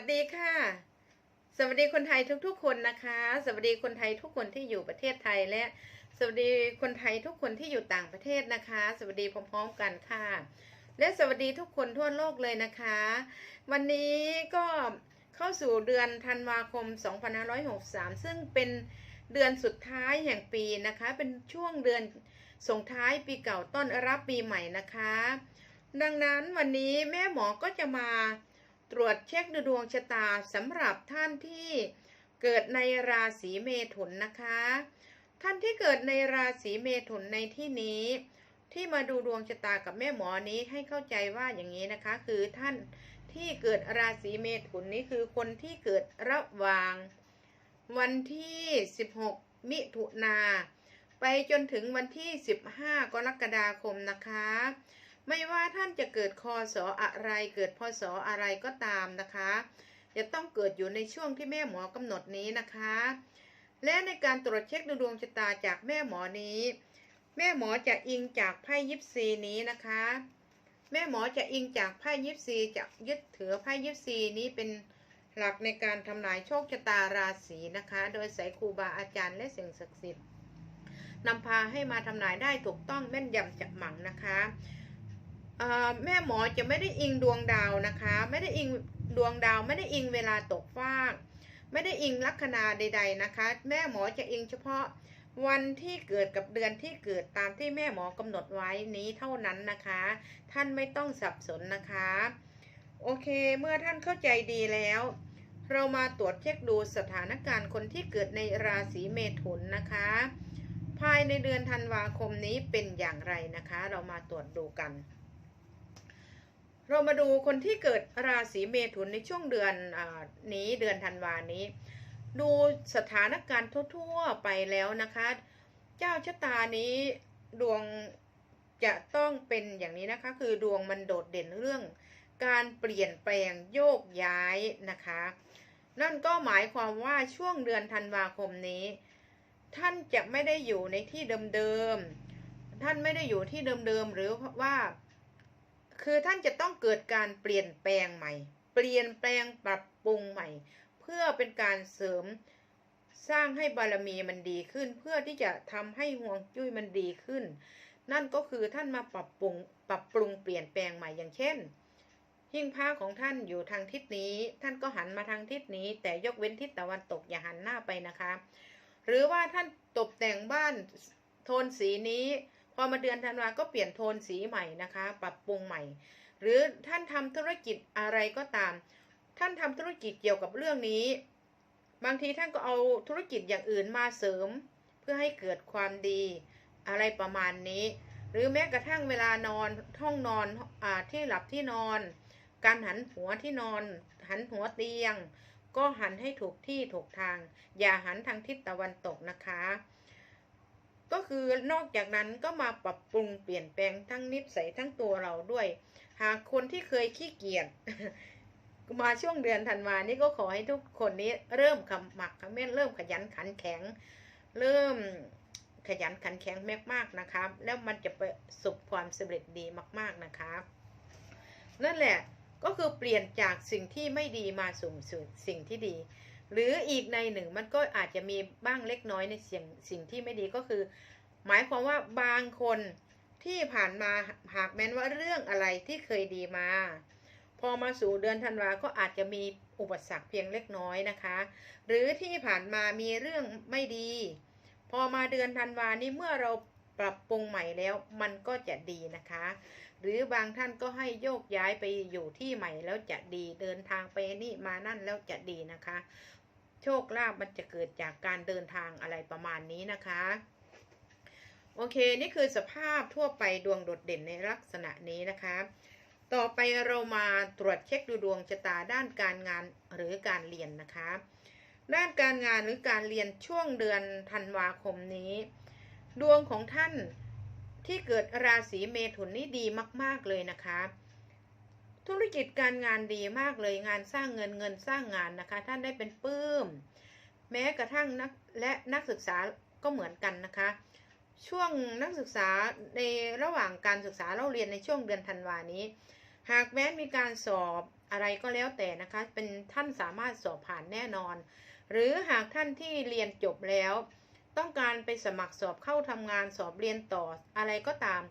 สดีค่ะ สวัสดีคนไทยทุกๆคนนะคะ สวัสดีคนไทยทุกคนที่อยู่ประเทศไทยและ สวัสดีคนไทยทุกคนที่อยู่ต่างประเทศนะคะ สวัสดีพร้อมๆกันค่ะ และสวัสดีทุกคนทั่วโลกเลยนะคะ วันนี้ก็เข้าสู่เดือนธันวาคม 2563 ซึ่งเป็นเดือนสุดท้ายแห่งปีนะคะ เป็นช่วงเดือนส่งท้ายปีเก่าต้อนรับปีใหม่นะคะ ดังนั้นวันนี้แม่หมอก็จะมา ตรวจเช็คดูดวงชะตาสำหรับท่านที่เกิดในราศีเมถุนนะคะ ท่านที่เกิดในราศีเมถุนในที่นี้ ที่มาดูดวงชะตากับแม่หมอนี้ให้เข้าใจว่าอย่างนี้นะคะ คือท่านที่เกิดราศีเมถุนนี้คือคนที่เกิดระหว่าง วันที่ 16 มิถุนาไปจนถึงวันที่ 15 กรกฎาคมนะคะ ไม่ว่าท่านจะเกิดคอสออะไรเกิดพศออะไรก็ตามนะคะ จะต้องเกิดอยู่ในช่วงที่แม่หมอกำหนดนี้นะคะ และในการตรวจเช็คดวงชะตาจากแม่หมอนี้ แม่หมอจะอิงจากไพ่ยิปซีนี้นะคะ แม่หมอจะอิงจากไพ่ยิปซีจะยึดถือไพ่ยิปซีนี้เป็นหลักในการทำนายโชคชะตาราศีนะคะ โดยใส่ครูบาอาจารย์และสิ่งศักดิ์สิทธิ์นำพาให้มาทำนายได้ถูกต้องแม่นยำจักหมังนะคะ แม่หมอจะไม่ได้อิงดวงดาวนะคะ ไม่ได้อิงดวงดาว ไม่ได้อิงเวลาตกฟาก ไม่ได้อิงลัคนาใด ๆนะคะ แม่หมอจะอิงเฉพาะวันที่เกิดกับเดือนที่เกิดตามที่แม่หมอกำหนดไว้นี้เท่านั้นนะคะ ท่านไม่ต้องสับสนนะคะ โอเคเมื่อท่านเข้าใจดีแล้ว เรามาตรวจเช็คดูสถานการณ์คนที่เกิดในราศีเมถุนนะคะ ภายในเดือนธันวาคมนี้เป็นอย่างไรนะคะ เรามาตรวจดูกัน เรามาดูคนที่เกิดราศีเมถุนในช่วงเดือนอนี้เดือนธันวานี้ ดูสถานการณ์ทั่วๆไปแล้วนะคะ เจ้าชะตานี้ดวงจะต้องเป็นอย่างนี้นะคะ คือดวงมันโดดเด่นเรื่องการเปลี่ยนแปลงโยกย้ายนะคะ นั่นก็หมายความว่าช่วงเดือนธันวาคมนี้ ท่านจะไม่ได้อยู่ในที่เดิมๆท่านไม่ได้อยู่ที่เดิมๆหรือว่า คือท่านจะต้องเกิดการเปลี่ยนแปลงใหม่ เปลี่ยนแปลงปรับปรุงใหม่ เพื่อเป็นการเสริมสร้างให้บารมีมันดีขึ้น เพื่อที่จะทำให้ห่วงจุ้ยมันดีขึ้น นั่นก็คือท่านมาปรับปรุงปรับปรุงเปลี่ยนแปลงใหม่อย่างเช่น หิ้งพระของท่านอยู่ทางทิศนี้ ท่านก็หันมาทางทิศนี้ แต่ยกเว้นทิศตะวันตกอย่าหันหน้าไปนะคะ หรือว่าท่านตกแต่งบ้านโทนสีนี้ พอมาเดือนธันวาก็เปลี่ยนโทนสีใหม่นะคะ ปรับปรุงใหม่ หรือท่านทำธุรกิจอะไรก็ตาม ท่านทำธุรกิจเกี่ยวกับเรื่องนี้ บางทีท่านก็เอาธุรกิจอย่างอื่นมาเสริม เพื่อให้เกิดความดีอะไรประมาณนี้ หรือแม้กระทั่งเวลานอนห้องนอนอที่หลับที่นอน การหันหัวที่นอน หันหัวเตียง ก็หันให้ถูกที่ถูกทาง อย่าหันทางทิศตะวันตกนะคะ ก็คือนอกจากนั้นก็มาปรับปรุงเปลี่ยนแปลงทั้งนิสัยทั้งตัวเราด้วย หากคนที่เคยขี้เกียจมาช่วงเดือนธันวานี้ก็ขอให้ทุกคนนี้เริ่มขมักขม้นเริ่มขยันขันแข็ง เริ่มขยันขันแข็งมากๆนะครับ แล้วมันจะประสบความสำเร็จดีมากๆนะครับนั่นแหละก็คือเปลี่ยนจากสิ่งที่ไม่ดีมาสู่สิ่งที่ดี หรืออีกในหนึ่งมันก็อาจจะมีบ้างเล็กน้อยในสิ่งสิ่งที่ไม่ดีก็คือ หมายความว่าบางคนที่ผ่านมาหากแม้นว่าเรื่องอะไรที่เคยดีมา พอมาสู่เดือนธันวาก็อาจจะมีอุปสรรคเพียงเล็กน้อยนะคะ หรือที่ผ่านมามีเรื่องไม่ดี พอมาเดือนธันวานี้เมื่อเราปรับปรุงใหม่แล้วมันก็จะดีนะคะ หรือบางท่านก็ให้โยกย้ายไปอยู่ที่ใหม่แล้วจะดีเดินทางไปนี่มานั่นแล้วจะดีนะคะ โชคลาภมันจะเกิดจากการเดินทางอะไรประมาณนี้นะคะ โอเค นี่คือสภาพทั่วไปดวงโดดเด่นในลักษณะนี้นะคะ ต่อไปเรามาตรวจเช็คดูดวงชะตาด้านการงานหรือการเรียนนะคะ ด้านการงานหรือการเรียนช่วงเดือนธันวาคมนี้ ดวงของท่านที่เกิดราศีเมถุนนี่ดีมาก ๆเลยนะคะ ธุรกิจการงานดีมากเลยงานสร้างเงินเงินสร้างงานนะคะ ท่านได้เป็นปื้ม แม้กระทั่งนักและนักศึกษาก็เหมือนกันนะคะ ช่วงนักศึกษาในระหว่างการศึกษาเราเรียนในช่วงเดือนธันวานี้ หากแม้มีการสอบอะไรก็แล้วแต่นะคะ เป็นท่านสามารถสอบผ่านแน่นอน หรือหากท่านที่เรียนจบแล้ว ต้องการไปสมัครสอบเข้าทำงานสอบเรียนต่ออะไรก็ตาม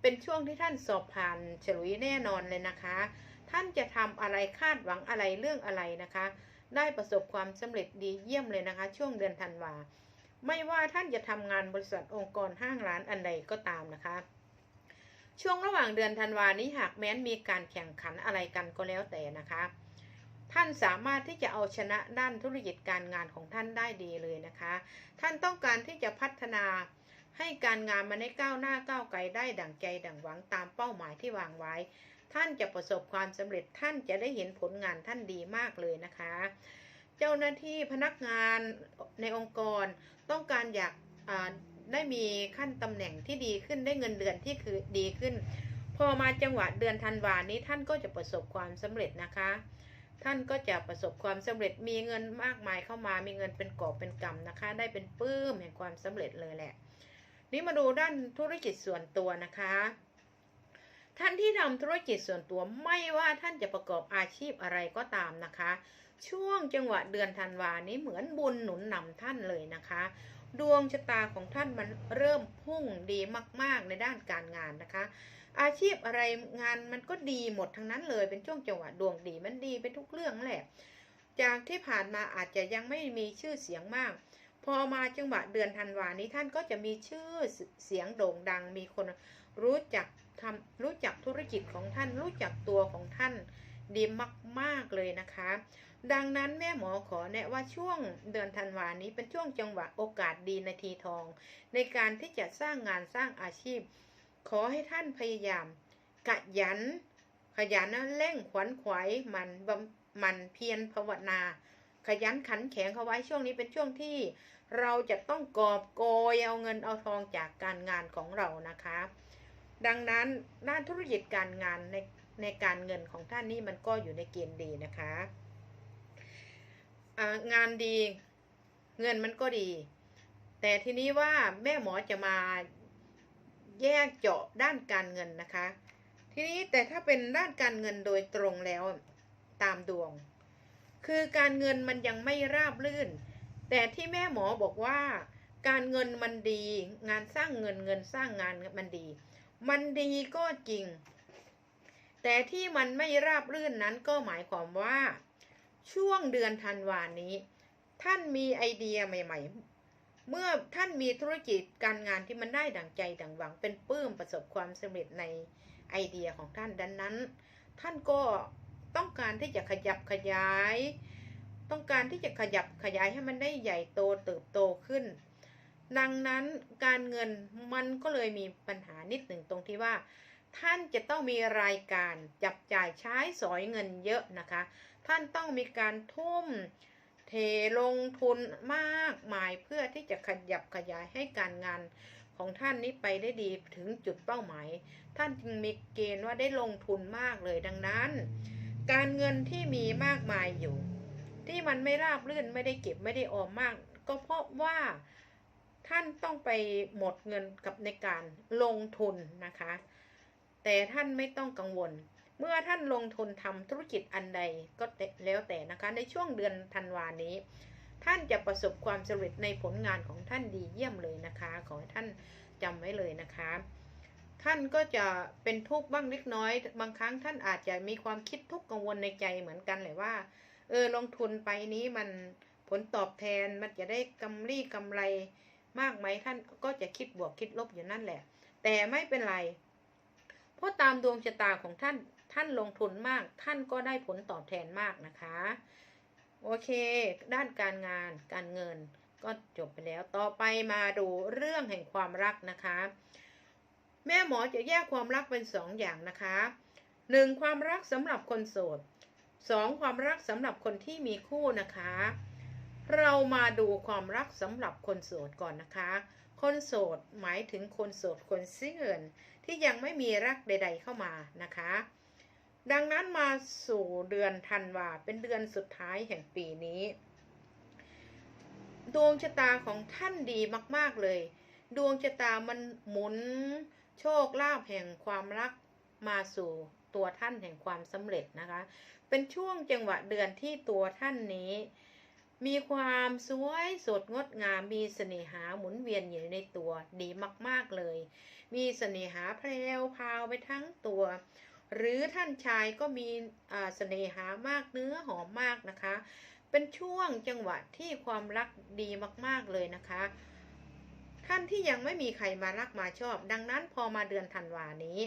เป็นช่วงที่ท่านสอบผ่านฉลุยแน่นอนเลยนะคะ ท่านจะทำอะไรคาดหวังอะไรเรื่องอะไรนะคะ ได้ประสบความสำเร็จดีเยี่ยมเลยนะคะ ช่วงเดือนธันวาไม่ว่าท่านจะทำงานบริษัทองค์กรห้างร้านอันใดก็ตามนะคะ ช่วงระหว่างเดือนธันวานี้หากแม้นมีการแข่งขันอะไรกันก็แล้วแต่นะคะ ท่านสามารถที่จะเอาชนะด้านธุรกิจการงานของท่านได้ดีเลยนะคะ ท่านต้องการที่จะพัฒนา ให้การงานมันได้ก้าวหน้าก้าวไกลได้ดั่งใจดั่งหวังตามเป้าหมายที่วางไว้ ท่านจะประสบความสำเร็จท่านจะได้เห็นผลงานท่านดีมากเลยนะคะ เจ้าหน้าที่พนักงานในองค์กรต้องการอยากได้มีขั้นตำแหน่งที่ดีขึ้นได้เงินเดือนที่คือดีขึ้น พอมาจังหวะเดือนธันวานี้ท่านก็จะประสบความสำเร็จนะคะ ท่านก็จะประสบความสำเร็จมีเงินมากมายเข้ามามีเงินเป็นกอบเป็นกำนะคะ ได้เป็นปื้มแห่งความสำเร็จเลยแหละ นี่มาดูด้านธุรกิจส่วนตัวนะคะ ท่านที่ทำธุรกิจส่วนตัวไม่ว่าท่านจะประกอบอาชีพอะไรก็ตามนะคะ ช่วงจังหวะเดือนธันวานี้เหมือนบุญหนุนนำท่านเลยนะคะ ดวงชะตาของท่านมันเริ่มพุ่งดีมาก ๆ ในด้านการงานนะคะ อาชีพอะไรงานมันก็ดีหมดทั้งนั้นเลย เป็นช่วงจังหวะดวงดีมันดีไปทุกเรื่องแหละ จากที่ผ่านมาอาจจะยังไม่มีชื่อเสียงมาก พอมาจังหวะเดือนธันวานี้ท่านก็จะมีชื่อเสียงโด่งดัง มีคนรู้จักทำรู้จักธุรกิจของท่าน รู้จักตัวของท่านดีมาก ๆ เลยนะคะ ดังนั้นแม่หมอขอแนะว่าช่วงเดือนธันวานี้เป็นช่วงจังหวะโอกาสดีนาทีทอง ในการที่จะสร้างงานสร้างอาชีพ ขอให้ท่านพยายามกะยัน ขยันเร่งขวัญขวายมันมันเพียรภาวนา ขยันขันแข็งเขาไว้ช่วงนี้เป็นช่วงที่เราจะต้องกอบโกยเอาเงินเอาทองจากการงานของเรานะคะ ดังนั้นด้านธุรกิจการงานในในการเงินของท่านนี่มันก็อยู่ในเกณฑ์ดีนะคะงานดีเงินมันก็ดี แต่ทีนี้ว่าแม่หมอจะมาแยกเจาะด้านการเงินนะคะ ทีนี้แต่ถ้าเป็นด้านการเงินโดยตรงแล้วตามดวง คือการเงินมันยังไม่ราบรื่น แต่ที่แม่หมอบอกว่า การเงินมันดี งานสร้างเงินเงินสร้างงานมันดี มันดีก็จริง แต่ที่มันไม่ราบรื่นนั้นก็หมายความว่า ช่วงเดือนธันวานี้ ท่านมีไอเดียใหม่ ๆ เมื่อท่านมีธุรกิจการงานที่มันได้ดังใจดังหวังเป็นปื้มประสบความสำเร็จในไอเดียของท่านดังนั้น ท่านก็ ต้องการที่จะขยับขยาย ต้องการที่จะขยับขยายให้มันได้ใหญ่โตเติบโตขึ้น ดังนั้นการเงินมันก็เลยมีปัญหานิดหนึ่งตรงที่ว่า ท่านจะต้องมีรายการจับจ่ายใช้สอยเงินเยอะนะคะ ท่านต้องมีการทุ่มเทลงทุนมากมายเพื่อที่จะขยับขยายให้การงานของท่านนี้ไปได้ดีถึงจุดเป้าหมาย ท่านจึงมีเกณฑ์ว่าได้ลงทุนมากเลยดังนั้น การเงินที่มีมากมายอยู่ ที่มันไม่ราบรื่นไม่ได้เก็บไม่ได้ออมมาก ก็เพราะว่าท่านต้องไปหมดเงินกับในการลงทุนนะคะ แต่ท่านไม่ต้องกังวล เมื่อท่านลงทุนทำธุรกิจอันใดก็แล้วแต่นะคะในช่วงเดือนธันวานี้ ท่านจะประสบความสำเร็จในผลงานของท่านดีเยี่ยมเลยนะคะ ขอให้ท่านจำไว้เลยนะคะ ท่านก็จะเป็นทุกข์บ้างเล็กน้อย บางครั้งท่านอาจจะมีความคิดทุกข์กังวลในใจเหมือนกันเลยว่า เออลงทุนไปนี้มันผลตอบแทนมันจะได้กำไรกำไรมากไหมท่านก็จะคิดบวกคิดลบอยู่นั่นแหละ แต่ไม่เป็นไร เพราะตามดวงชะตาของท่านท่านลงทุนมาก ท่านก็ได้ผลตอบแทนมากนะคะ โอเค ด้านการงานการเงินก็จบไปแล้วต่อไปมาดูเรื่องแห่งความรักนะคะ แม่หมอจะแยกความรักเป็นสองอย่างนะคะหนึ่งความรักสำหรับคนโสดสองความรักสำหรับคนที่มีคู่นะคะ เรามาดูความรักสำหรับคนโสดก่อนนะคะ คนโสดหมายถึงคนโสดคนเสื่อนที่ยังไม่มีรักใด ๆเข้ามานะคะ ดังนั้นมาสู่เดือนธันวาเป็นเดือนสุดท้ายแห่งปีนี้ ดวงชะตาของท่านดีมาก ๆเลย ดวงชะตามันหมุน โชคลาภแห่งความรักมาสู่ตัวท่านแห่งความสำเร็จนะคะ เป็นช่วงจังหวะเดือนที่ตัวท่านนี้ มีความสวยสดงดงาม มีเสน่หาหมุนเวียนอยู่ในตัวดีมาก ๆเลย มีเสน่หาแพรวพราวไปทั้งตัว หรือท่านชายก็มีอ่าเสน่หามากเนื้อหอมมากนะคะ เป็นช่วงจังหวะที่ความรักดีมาก ๆเลยนะคะ ท่านที่ยังไม่มีใครมารักมาชอบ ดังนั้นพอมาเดือนธันวานี้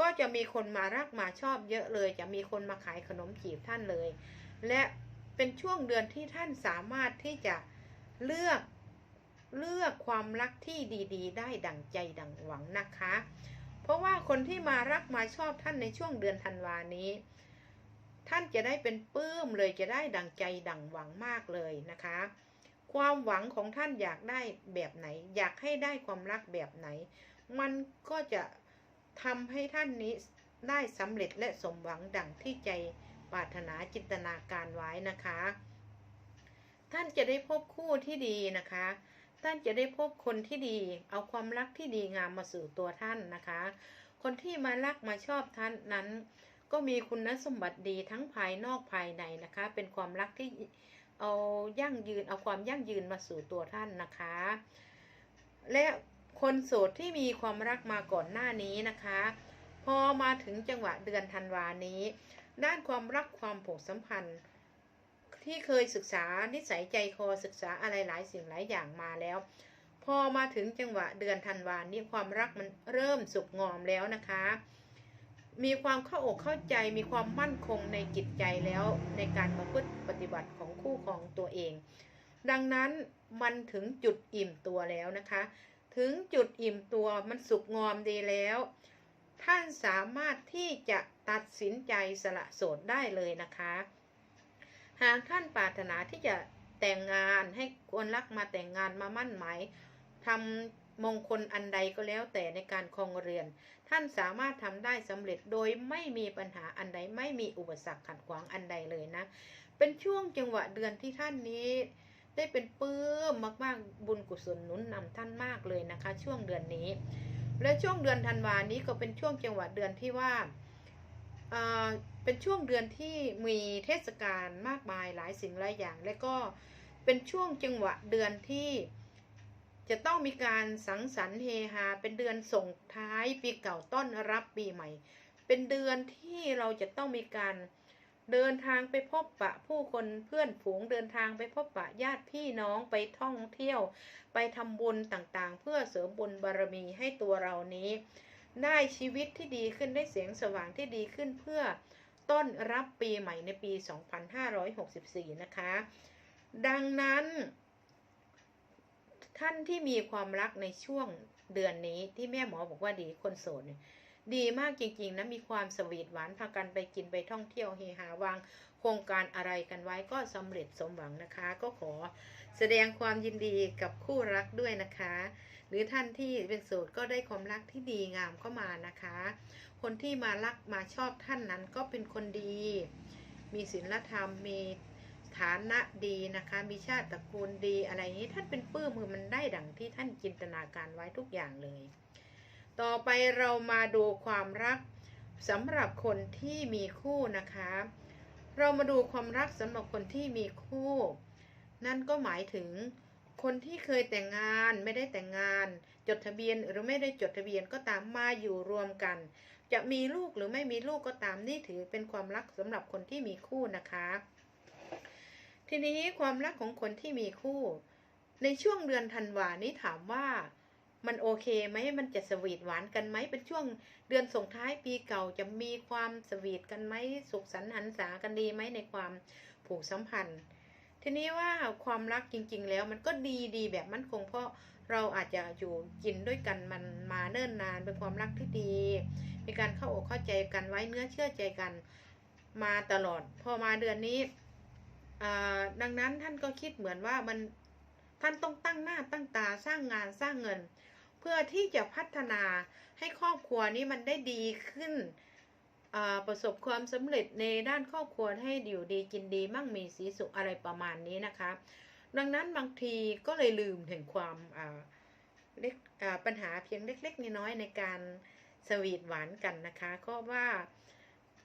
ก็จะมีคนมารักมาชอบเยอะเลย จะมีคนมาขายขนมจีบท่านเลย และเป็นช่วงเดือนที่ท่านสามารถที่จะเลือกเลือกความรักที่ดีๆ ได้ดั่งใจดั่งหวังนะคะ เพราะว่าคนที่มารักมาชอบท่านในช่วงเดือนธันวานี้ ท่านจะได้เป็นปื้มเลยจะได้ดั่งใจดั่งหวังมากเลยนะคะ ความหวังของท่านอยากได้แบบไหน อยากให้ได้ความรักแบบไหน มันก็จะทำให้ท่านนี้ได้สำเร็จและสมหวังดังที่ใจปรารถนาจินตนาการไว้นะคะ ท่านจะได้พบคู่ที่ดีนะคะ ท่านจะได้พบคนที่ดี เอาความรักที่ดีงามมาสู่ตัวท่านนะคะ คนที่มารักมาชอบท่านนั้น ก็มีคุณสมบัติดีทั้งภายนอกภายในนะคะ เป็นความรักที่ เอายั่งยืนเอาความยั่งยืนมาสู่ตัวท่านนะคะ และคนโสดที่มีความรักมาก่อนหน้านี้นะคะ พอมาถึงจังหวะเดือนธันวานี้ ด้านความรักความผูกสัมพันธ์ ที่เคยศึกษานิสัยใจคอศึกษาอะไรหลายสิ่งหลายอย่างมาแล้ว พอมาถึงจังหวะเดือนธันวานี้ความรักมันเริ่มสุกงอมแล้วนะคะ มีความเข้าอกเข้าใจมีความมั่นคงในจิตใจแล้วในการประพฤติปฏิบัติของคู่ของตัวเอง ดังนั้นมันถึงจุดอิ่มตัวแล้วนะคะ ถึงจุดอิ่มตัวมันสุกงอมดีแล้ว ท่านสามารถที่จะตัดสินใจสละโสดได้เลยนะคะ หากท่านปรารถนาที่จะแต่งงานให้คนรักมาแต่งงานมามั่นหมายทำมงคลอันใดก็แล้วแต่ในการครองเรือน ท่านสามารถทำได้สำเร็จโดยไม่มีปัญหาอันใดไม่มีอุปสรรคขัดขวางอันใดเลยนะ เป็นช่วงจังหวะเดือนที่ท่านนี้ ได้เป็นปื้มมากๆบุญกุศลหนุนนำท่านมากเลยนะคะ ช่วงเดือนนี้ และช่วงเดือนธันวานี้ก็เป็นช่วงจังหวะเดือนที่ว่าอ่อเป็นช่วงเดือนที่มีเทศกาลมากมายหลายสิ่งหลายอย่าง และก็เป็นช่วงจังหวะเดือนที่ จะต้องมีการสังสรรค์เฮฮาเป็นเดือนส่งท้ายปีเก่าต้อนรับปีใหม่ เป็นเดือนที่เราจะต้องมีการเดินทางไปพบปะผู้คนเพื่อนฝูงเดินทางไปพบปะญาติพี่น้องไปท่องเที่ยว ไปทำบุญต่างๆ เพื่อเสริมบุญบารมีให้ตัวเรานี้ ได้ชีวิตที่ดีขึ้นได้เสียงสว่างที่ดีขึ้นเพื่อต้อนรับปีใหม่ในปี 2564 นะคะ ดังนั้น ท่านที่มีความรักในช่วงเดือนนี้ที่แม่หมอบอกว่าดีคนโสดเนี่ยดีมากจริงๆนะมีความสวีทหวานพากันไปกินไปท่องเที่ยวเฮฮาวางโครงการอะไรกันไว้ก็สำเร็จสมหวังนะคะ ก็ขอแสดงความยินดีกับคู่รักด้วยนะคะ หรือท่านที่เป็นโสดก็ได้ความรักที่ดีงามเข้ามานะคะ คนที่มารักมาชอบท่านนั้นก็เป็นคนดี มีศีลธรรมมี ฐานะดีนะคะ มีชาติตระกูลดีอะไรนี้ท่านเป็นปื้มมือมันได้ดังที่ท่านจินตนาการไว้ทุกอย่างเลย ต่อไปเรามาดูความรักสำหรับคนที่มีคู่นะคะ เรามาดูความรักสำหรับคนที่มีคู่ นั่นก็หมายถึงคนที่เคยแต่งงานไม่ได้แต่งงาน จดทะเบียนหรือไม่ได้จดทะเบียนก็ตามมาอยู่รวมกัน จะมีลูกหรือไม่มีลูกก็ตามนี่ถือเป็นความรักสำหรับคนที่มีคู่นะคะ ทีนี้ความรักของคนที่มีคู่ ในช่วงเดือนธันวานี้ถามว่ามันโอเคไหมมันจะสวีทหวานกันไหมเป็นช่วงเดือนส่งท้ายปีเก่าจะมีความสวีทกันไหมสุขสันต์หันษากันดีไหมในความผูกสัมพันธ์ ทีนี้ว่าความรักจริง ๆ แล้วมันก็ดีดีแบบมั่นคงเพราะเราอาจจะอยู่กินด้วยกันมันมาเนิ่นนานเป็นความรักที่ดี มีการเข้าอกเข้าใจกันไว้เนื้อเชื่อใจกันมาตลอด พอมาเดือนนี้ ดังนั้นท่านก็คิดเหมือนว่ามันท่านต้องตั้งหน้าตั้งตาสร้างงานสร้างเงิน เพื่อที่จะพัฒนาให้ครอบครัวนี้มันได้ดีขึ้นประสบความสำเร็จในด้านครอบครัวให้อยู่ดีกินดีมั่งมีสีสุขอะไรประมาณนี้นะคะ ดังนั้นบางทีก็เลยลืมถึงความเล็กปัญหาเพียงเล็ก ๆ น้อยๆในการสวีทหวานกันนะคะก็ว่า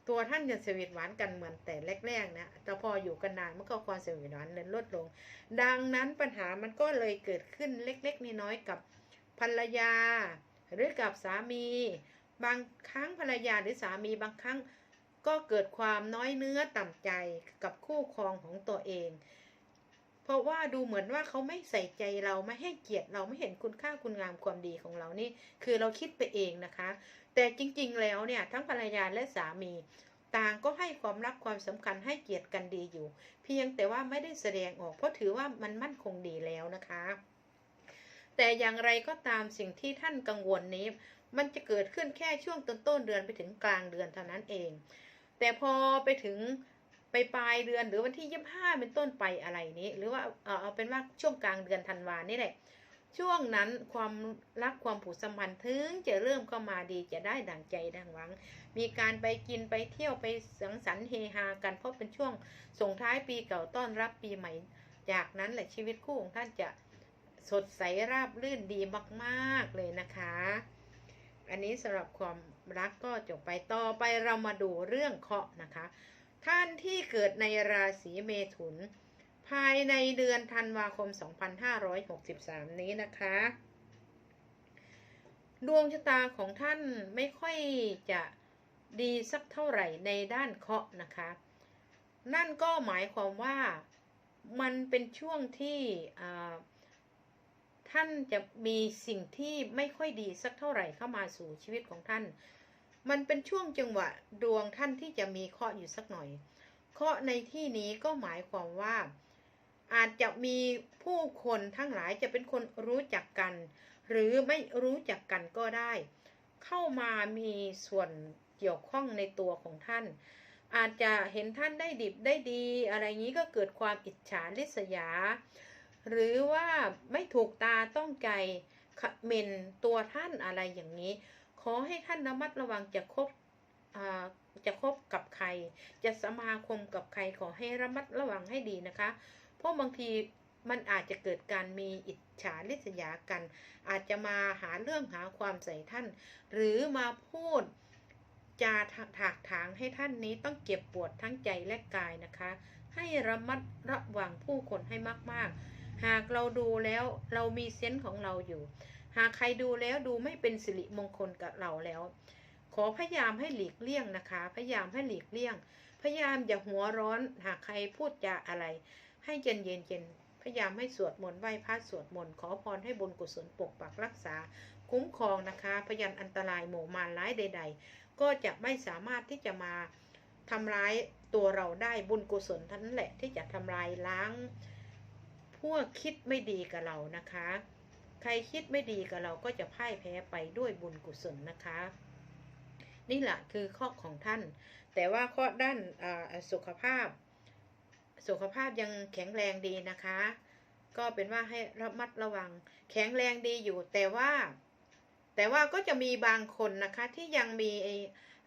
ตัวท่านจะสวีทหวานกันเหมือนแต่แรกๆนะแต่พออยู่กันนานมันก็ความสวีทหวานเลยลดลง ดังนั้นปัญหามันก็เลยเกิดขึ้นเล็กๆน้อยๆกับภรรยา หรือกับสามี บางครั้งภรรยาหรือสามีบางครั้งก็เกิดความน้อยเนื้อต่ำใจกับคู่ครองของตัวเอง เพราะว่าดูเหมือนว่าเขาไม่ใส่ใจเราไม่ให้เกียรติเราไม่เห็นคุณค่าคุณงามความดีของเรานี่ คือเราคิดไปเองนะคะ แต่จริงๆแล้วเนี่ยทั้งภรรยาและสามีต่างก็ให้ความรักความสำคัญให้เกียรติกันดีอยู่ เพียงแต่ว่าไม่ได้แสดงออกเพราะถือว่ามันมั่นคงดีแล้วนะคะ แต่อย่างไรก็ตามสิ่งที่ท่านกังวลนี้ มันจะเกิดขึ้นแค่ช่วงต้นต้นเดือนไปถึงกลางเดือนเท่านั้นเอง แต่พอไปถึง ไปปลายเดือนหรือวันที่ยี่ห้าเป็นต้นไปอะไรนี้ หรือว่าเอาเอเป็นว่าช่วงกลางเดือนธันวานี่แหละช่วงนั้นความรักความผูกสัมพันธ์ถึงจะเริ่มเข้ามาดีจะได้ดังใจดังหวัง มีการไปกินไปเที่ยวไปสังสรรค์เฮฮากันเพราะเป็นช่วงส่งท้ายปีเก่าต้อนรับปีใหม่ จากนั้นแหละชีวิตคู่ของท่านจะสดใสราบรื่นดีมากๆเลยนะคะ อันนี้สำหรับความรักก็จบไปต่อไปเรามาดูเรื่องเคาะนะคะ ท่านที่เกิดในราศีเมถุน ภายในเดือนธันวาคม 2563 นี้นะคะ ดวงชะตาของท่านไม่ค่อยจะดีสักเท่าไหร่ในด้านเคราะห์นะคะ นั่นก็หมายความว่ามันเป็นช่วงที่ท่านจะมีสิ่งที่ไม่ค่อยดีสักเท่าไหร่เข้ามาสู่ชีวิตของท่าน มันเป็นช่วงจังหวะดวงท่านที่จะมีเคราะห์อยู่สักหน่อย เคราะห์ในที่นี้ก็หมายความว่า อาจจะมีผู้คนทั้งหลายจะเป็นคนรู้จักกัน หรือไม่รู้จักกันก็ได้ เข้ามามีส่วนเกี่ยวข้องในตัวของท่าน อาจจะเห็นท่านได้ดิบได้ดี อะไรอย่างนี้ก็เกิดความอิจฉาริษยา หรือว่าไม่ถูกตาต้องใจขะเมนตัวท่านอะไรอย่างนี้ ขอให้ท่านระมัดระวังจะคบอ่าจะคบกับใคร จะสมาคมกับใครขอให้ระมัดระวังให้ดีนะคะ เพราะบางทีมันอาจจะเกิดการมีอิจฉาริษยากัน อาจจะมาหาเรื่องหาความใส่ท่าน หรือมาพูดจาถากถางให้ท่านนี้ต้องเก็บปวดทั้งใจและกายนะคะ ให้ระมัดระวังผู้คนให้มาก ๆ หากเราดูแล้วเรามีเซนส์ของเราอยู่ หากใครดูแล้วดูไม่เป็นสิริมงคลกับเราแล้ว ขอพยายามให้หลีกเลี่ยงนะคะ พยายามให้หลีกเลี่ยง พยายามอย่าหัวร้อน หากใครพูดจาอะไร ให้เย็นเย็นเย็นพยายามให้สวดมนต์ไหว้พระสวดมนต์ขอพรให้บุญกุศลปกปักรักษา คุ้มครองนะคะพยันอันตรายหมู่มารร้ายใด ๆ ก็จะไม่สามารถที่จะมาทำร้ายตัวเราได้บุญกุศลทั้นั้นแหละที่จะทำลายล้าง พวกคิดไม่ดีกับเรานะคะ ใครคิดไม่ดีกับเราก็จะพ่ายแพ้ไปด้วยบุญกุศลนะคะ นี่แหละคือข้อของท่าน แต่ว่าข้อด้านสุขภาพ สุขภาพยังแข็งแรงดีนะคะ ก็เป็นว่าให้ระมัดระวัง แข็งแรงดีอยู่ แต่ว่า แต่ว่าก็จะมีบางคนนะคะที่ยังมีไอ้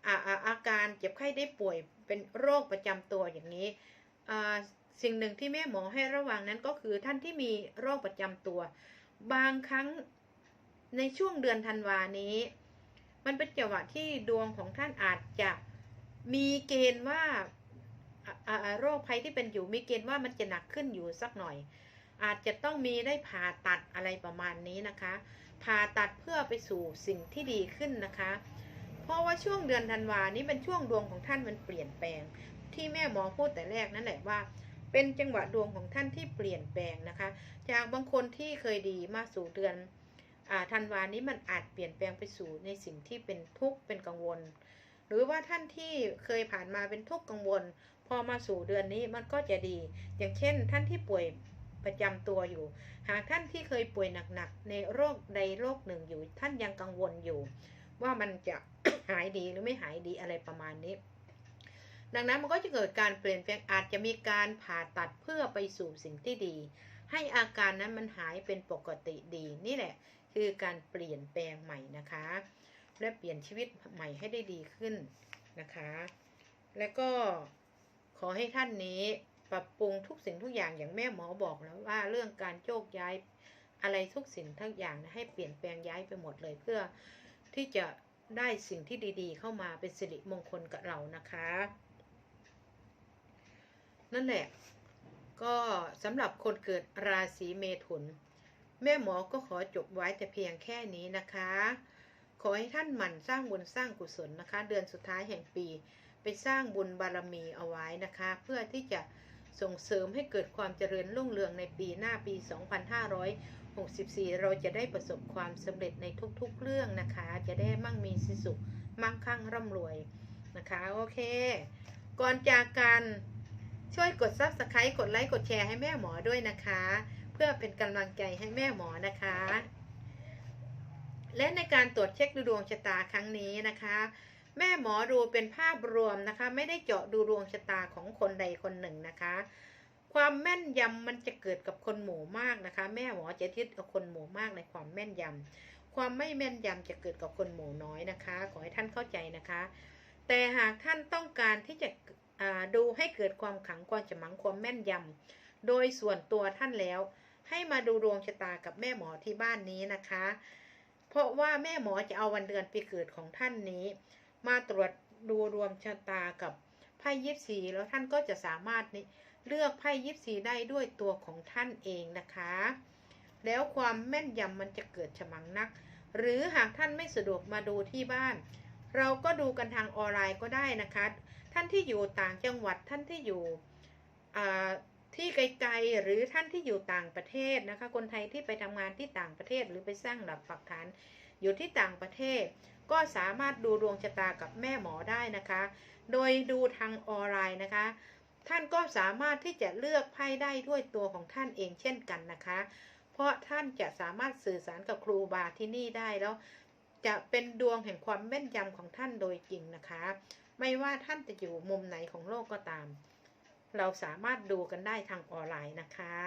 อ่าอาอาการเจ็บไข้ได้ป่วยเป็นโรคประจำตัวอย่างนี้สิ่งหนึ่งที่แม่หมอให้ระวังนั้นก็คือท่านที่มีโรคประจำตัว บางครั้งในช่วงเดือนธันวานี้ มันเป็นจังหวะที่ดวงของท่านอาจจะมีเกณฑ์ว่าโรคภัยที่เป็นอยู่มีเกณฑ์ว่ามันจะหนักขึ้นอยู่สักหน่อย อาจจะต้องมีได้ผ่าตัดอะไรประมาณนี้นะคะ ผ่าตัดเพื่อไปสู่สิ่งที่ดีขึ้นนะคะ เพราะว่าช่วงเดือนธันวานี้เป็นช่วงดวงของท่านมันเปลี่ยนแปลง ที่แม่หมอพูดแต่แรกนั่นแหละว่า เป็นจังหวะดวงของท่านที่เปลี่ยนแปลงนะคะ จากบางคนที่เคยดีมาสู่เดือนอธันวานี้มันอาจเปลี่ยนแปลงไปสู่ในสิ่งที่เป็นทุกข์เป็นกังวล หรือว่าท่านที่เคยผ่านมาเป็นทุกข์กังวล พอมาสู่เดือนนี้มันก็จะดี อย่างเช่น ท่านที่ป่วยประจำตัวอยู่ หากท่านที่เคยป่วยหนักๆในโรคใดโรคหนึ่งอยู่ ท่านยังกังวลอยู่ ว่ามันจะหายดีหรือไม่หายดีอะไรประมาณนี้ ดังนั้นมันก็จะเกิดการเปลี่ยนแปลงอาจจะมีการผ่าตัดเพื่อไปสู่สิ่งที่ดี ให้อาการนั้นมันหายเป็นปกติดีนี่แหละ คือการเปลี่ยนแปลงใหม่นะคะ และเปลี่ยนชีวิตใหม่ให้ได้ดีขึ้นนะคะ และก็ขอให้ท่านนี้ปรับปรุงทุกสิ่งทุกอย่างอย่างแม่หมอบอกแล้วว่าเรื่องการโยกย้ายอะไรทุกสิ่งทุกอย่างนะให้เปลี่ยนแปลงย้ายไปหมดเลยเพื่อที่จะได้สิ่งที่ดีๆ เข้ามาเป็นสิริมงคลกับเรานะคะ นั่นแหละ ก็สำหรับคนเกิดราศีเมถุน แม่หมอก็ขอจบไว้แต่เพียงแค่นี้นะคะ ขอให้ท่านหมั่นสร้างบุญสร้างกุศลนะคะ เดือนสุดท้ายแห่งปี ไปสร้างบุญบารมีเอาไว้นะคะ เพื่อที่จะส่งเสริมให้เกิดความเจริญรุ่งเรืองในปีหน้าปี 2564 เราจะได้ประสบความสำเร็จในทุกๆเรื่องนะคะ จะได้มั่งมีสิสุขมั่งคั่งร่ำรวยนะคะ โอเค ก่อนจากกัน ช่วยกด Subscribe กดไลค์กดแชร์ให้แม่หมอด้วยนะคะ เพื่อเป็นกำลังใจให้แม่หมอนะคะ และในการตรวจเช็คดูดวงชะตาครั้งนี้นะคะ แม่หมอดูเป็นภาพรวมนะคะ ไม่ได้เจาะดูดวงชะตาของคนใดคนหนึ่งนะคะ ความแม่นยำมันจะเกิดกับคนหมู่มากนะคะ แม่หมอจะทิศกับคนหมู่มากในความแม่นยำความไม่แม่นยำจะเกิดกับคนหมู่น้อยนะคะ ขอให้ท่านเข้าใจนะคะ แต่หากท่านต้องการที่จะ ดูให้เกิดความขังความฉมังความแม่นยำโดยส่วนตัวท่านแล้ว ให้มาดูดวงชะตากับแม่หมอที่บ้านนี้นะคะ เพราะว่าแม่หมอจะเอาวันเดือนปีเกิดของท่านนี้ มาตรวจดูรวมชะตากับไพ่ยิปซีแล้วท่านก็จะสามารถนี่เลือกไพ่ยิปซีได้ด้วยตัวของท่านเองนะคะ แล้วความแม่นยำมันจะเกิดฉมังนัก หรือหากท่านไม่สะดวกมาดูที่บ้าน เราก็ดูกันทางออนไลน์ก็ได้นะคะ ท่านที่อยู่ต่างจังหวัดท่านที่อยู่ที่ไกลๆหรือท่านที่อยู่ต่างประเทศนะคะ คนไทยที่ไปทำงานที่ต่างประเทศหรือไปสร้างหลักปักฐานอยู่ที่ต่างประเทศ ก็สามารถดูดวงชะตากับแม่หมอได้นะคะ โดยดูทางออนไลน์นะคะ ท่านก็สามารถที่จะเลือกไพ่ได้ด้วยตัวของท่านเองเช่นกันนะคะ เพราะท่านจะสามารถสื่อสารกับครูบาที่นี่ได้แล้ว จะเป็นดวงแห่งความแม่นยำของท่านโดยจริงนะคะ ไม่ว่าท่านจะอยู่มุมไหนของโลกก็ตาม เราสามารถดูกันได้ทางออนไลน์นะคะ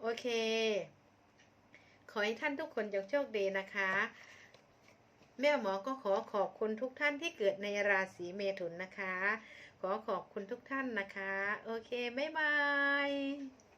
โอเค ขอให้ท่านทุกคนจงโชคดีนะคะ แม่หมอก็ขอขอบคุณทุกท่านที่เกิดในราศีเมถุนนะคะ ขอขอบคุณทุกท่านนะคะ โอเค บ๊ายบาย